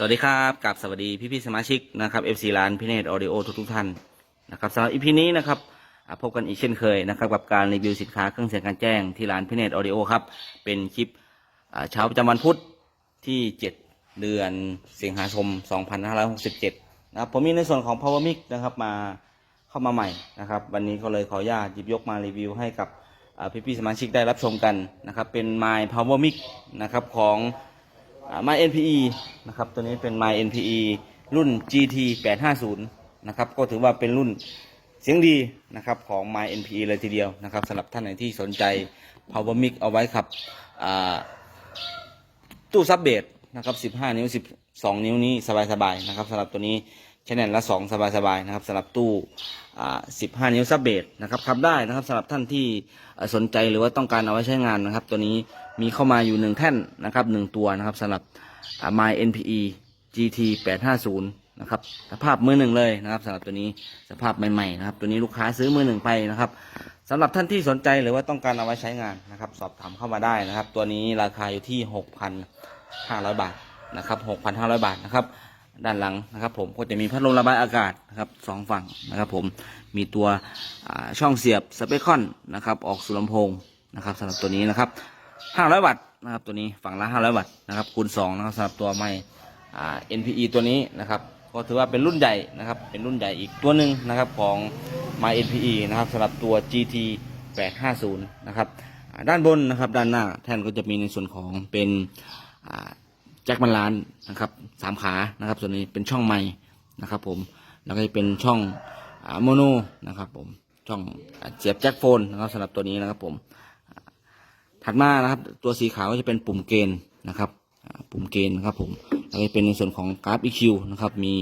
สวัสดีครับกับสวัสดีพี่พี่ๆสมาชิกนะครับ FC ร้านพี่เนตออดิโอทุกทุกท่านนะครับสำหรับอีพีนี้นะครับพบกันอีกเช่นเคยนะครับกับการรีวิวสินค้าเครื่องเสียงการแจ้งที่ร้านพี่เนตออดิโอครับเป็นคลิปเช้าประจำวันพุธที่ 7 เดือนสิงหาคม 2567นะครับผมมีในส่วนของ Power Mix นะครับมาเข้ามาใหม่นะครับวันนี้ก็เลยขออนุญาตหยิบยกมารีวิวให้กับพี่พี่ๆสมาชิกได้รับชมกันนะครับเป็น My Power Mix นะครับของ อ่า My NPE นะครับตัวนี้เป็น My NPE รุ่น GT 850นะครับก็ถือว่าเป็นรุ่นเสียงดีนะครับของ My NPE เลยทีเดียวนะครับสำหรับท่านไหนที่สนใจ Power Mic เอาไว้ขับตู้ซับเบสนะครับ 15 นิ้ว 12 นิ้วนี้สบายๆนะครับสำหรับตัวนี้ ชแนลละ 2 สบายๆนะครับสำหรับตู้15 นิ้วซับเบสนะครับขับได้นะครับสำหรับท่านที่สนใจหรือว่าต้องการเอาไว้ใช้งานนะครับ ตัวนี้มีเข้ามาอยู่หนึ่งแท่นนะครับหนึ่งตัวนะครับสำหรับ My NPE GT 850นะครับสภาพมือหนึ่งเลยนะครับสำหรับตัวนี้สภาพใหม่ๆนะครับตัวนี้ลูกค้าซื้อมือหนึ่งไปนะครับสำหรับท่านที่สนใจหรือว่าต้องการเอาไว้ใช้งานนะครับ สอบถามเข้ามาได้นะครับ ตัวนี้ราคาอยู่ที่ 6,500 บาทนะครับ6,500 บาทนะครับ ด้านหลังนะครับ ผมก็จะมีพัดลมระบายอากาศนะครับสองฝั่งนะครับ ผมมีตัวช่องเสียบสเปคคอนนะครับ ออกสู่ลำโพงนะครับสำหรับตัวนี้นะครับ500 วัตต์นะครับตัวนี้ฝั่งละ 500 วัตต์นะครับคูณ2นะครับสำหรับตัวไม่อ่า NPE ตัวนี้นะครับก็ถือว่าเป็นรุ่นใหญ่นะครับเป็นรุ่นใหญ่อีกตัวหนึ่งนะครับของ My NPE นะครับสำหรับตัว GT 850นะครับด้านบนนะครับด้านหน้าแท่นก็จะมีในส่วนของเป็น แจ็คมันลานนะครับสามขานะครับ ส่วนนี้เป็นช่องไม้นะครับ ผมแล้วก็จะเป็นช่องโมโนนะครับ ผมช่องเสียบแจ็คโฟนนะครับสำหรับตัวนี้นะครับผมถัดมานะครับ ตัวสีขาวก็จะเป็นปุ่มเกณฑ์นะครับ ปุ่มเกณฑ์นะครับ ผมแล้วก็เป็นในส่วนของกราฟ EQ นะครับมี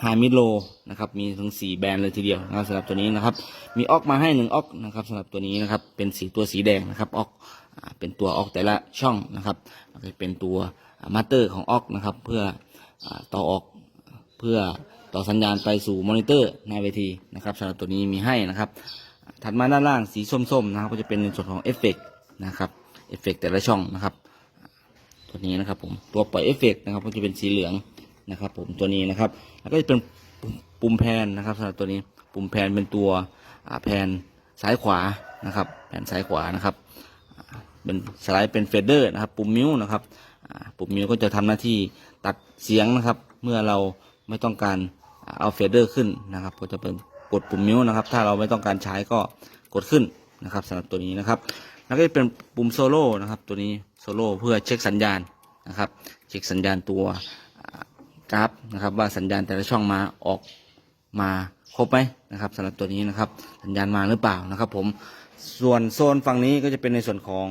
ไฮมิดโลนะครับ มีถึงสี่แบรนด์เลยทีเดียวนะสำหรับตัวนี้นะครับ มีออกมาให้หนึ่งออกนะครับสำหรับตัวนี้นะครับ เป็นสีตัวสีแดงนะครับออกเป็นตัวออกแต่ละช่องนะครับเป็นตัวมาเตอร์ของออกนะครับ เพื่อต่อออกเพื่อต่อสัญญาณไปสู่มอนิเตอร์หน้าเวทีนะครับสำหรับตัวนี้มีให้นะครับ ถัดมาด้านล่างสีส้มๆนะครับ ก็จะเป็นในส่วนของเอฟเฟกนะครับเอฟเฟกแต่ละช่องนะครับ ตัวนี้นะครับผมตัวปล่อยเอฟเฟกนะครับก็จะเป็นสีเหลือง นะครับ ผมตัวนี้นะครับแล้วก็จะเป็นปุ่มแพนนะครับสำหรับตัวนี้ปุ่มแพนเป็นตัวอ่าแพนซ้ายขวานะครับแผนซ้ายขวานะครับเป็นสไลด์เป็นเฟเดอร์นะครับ ปุ่มมิวนะครับปุ่มมิวก็จะทำหน้าที่ตัดเสียงนะครับ เมื่อเราไม่ต้องการเอาเฟเดอร์ขึ้นนะครับ ก็จะเป็นกดปุ่มมิวนะครับ ถ้าเราไม่ต้องการใช้ก็กดขึ้นนะครับสำหรับตัวนี้นะครับ แล้วก็จะเป็นปุ่มโซโล่นะครับ ตัวนี้โซโล่เพื่อเช็คสัญญาณนะครับ เช็คสัญญาณตัว กราฟนะครับ ว่าสัญญาณแต่ละช่องมาออกมาครบไหมนะครับสำหรับตัวนี้นะครับ สัญญาณมาหรือเปล่านะครับ ผมส่วนโซนฝั่งนี้ก็จะเป็นในส่วนของ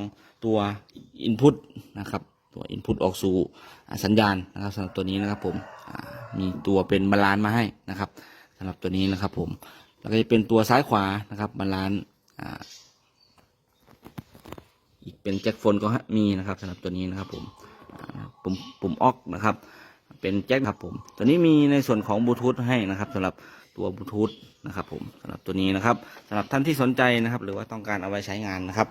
ตัว Input นะครับตัว Input ออกสู่สัญญาณนะครับสำหรับตัวนี้นะครับ ผมมีตัวเป็นบาลานซ์มาให้นะครับสำหรับตัวนี้นะครับ ผมแล้วก็จะเป็นตัวซ้ายขวานะครับบาลานซ์อีกเป็นแจ็คโฟนก็มีนะครับสำหรับตัวนี้นะครับ ผมปุ่มปุ่มออกนะครับ เป็นแจ็คครับผม ตัวนี้มีในส่วนของบลูทูธให้นะครับสำหรับตัวบลูทูธนะครับผมสำหรับตัวนี้นะครับสำหรับท่านที่สนใจนะครับ หรือว่าต้องการเอาไว้ใช้งานนะครับ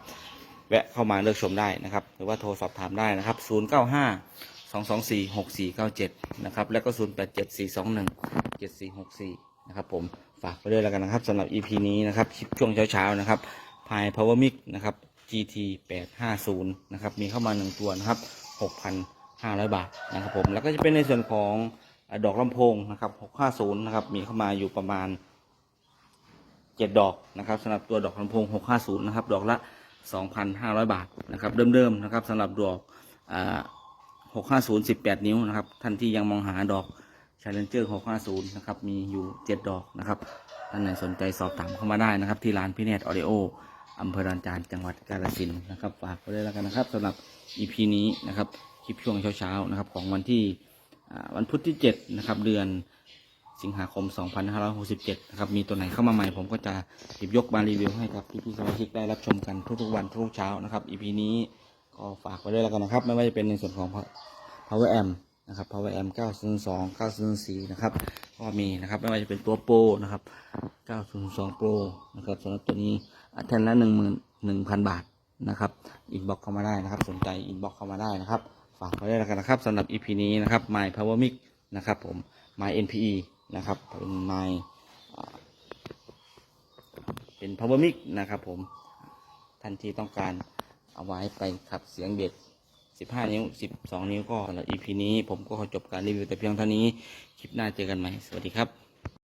แวะเข้ามาเลือกชมได้นะครับ หรือว่าโทรสอบถามได้นะครับ 0 9 5 2 2 4 6 4 9 7 นะครับ แล้วก็ 0 8 7 4 2 1 7 4 6 4 นะครับผม ฝากไปด้วยแล้วกันนะครับสำหรับ EP นี้นะครับ คลิปช่วงเช้าๆนะครับพาย Power Mic นะครับ GT 850 นะครับ มีเข้ามาหนึ่งตัวนะครับ 6,000 500 บาทนะครับผมแล้วก็จะเป็นในส่วนของอดอกลำโพงนะครับ650นะครับมีเข้ามาอยู่ประมาณเจ็ดดอกนะครับสำหรับตัวดอกลำโพง 650นะครับดอกละ 2,500 บาทนะครับเดิมๆนะครับสำหรับดอกอ่า650 18 นิ้วนะครับท่านที่ยังมองหาดอก Challenger 650นะครับมีอยู่ 7 ดอกนะครับท่านไหนสนใจสอบถามเข้ามาได้นะครับ ที่ร้านพี่เนตออดิโออำเภอดอนจานจังหวัดกาฬสินธุ์นะครับฝากไว้ด้วยแล้วกันนะครับสำหรับ EP นี้นะครับ คลิปช่วงเช้าๆนะครับ ของวันที่วันพุธที่7นะครับเดือนสิงหาคม 2567 นะครับ มีตัวไหนเข้ามาใหม่ ผมก็จะหยิบยกมารีวิวให้กับพี่ๆสมาชิกได้รับชมกันทุกๆวันทุกๆเช้านะครับ EP นี้ก็ฝากไว้ด้วยแล้วกันนะครับ ไม่ว่าจะเป็นในส่วนของ Power Amp นะครับ Power Amp 902 904 นะครับ ก็มีนะครับ ไม่ว่าจะเป็นตัวโปรนะครับ 902 Pro นะครับสำหรับตัวนี้อะแท่นละ 11,000 บาทนะครับ อินบ็อกเข้ามาได้นะครับ สนใจอินบ็อกเข้ามาได้นะครับากไว้ด้แล้วกันนะครับสำหรับ EP นี้นะครับ My Power Mic นะครับผม My NPE นะครับเป็น My เป็น Power Mic นะครับผมท่านที่ต้องการเอาไว้ไปขับเสียงเบ็ด15 นิ้ว 12 นิ้วก็สำหรับ EP นี้ผมก็ขอจบการรีวิวแต่เพียงเท่านี้ คลิปหน้าเจอกันใหม่ สวัสดีครับ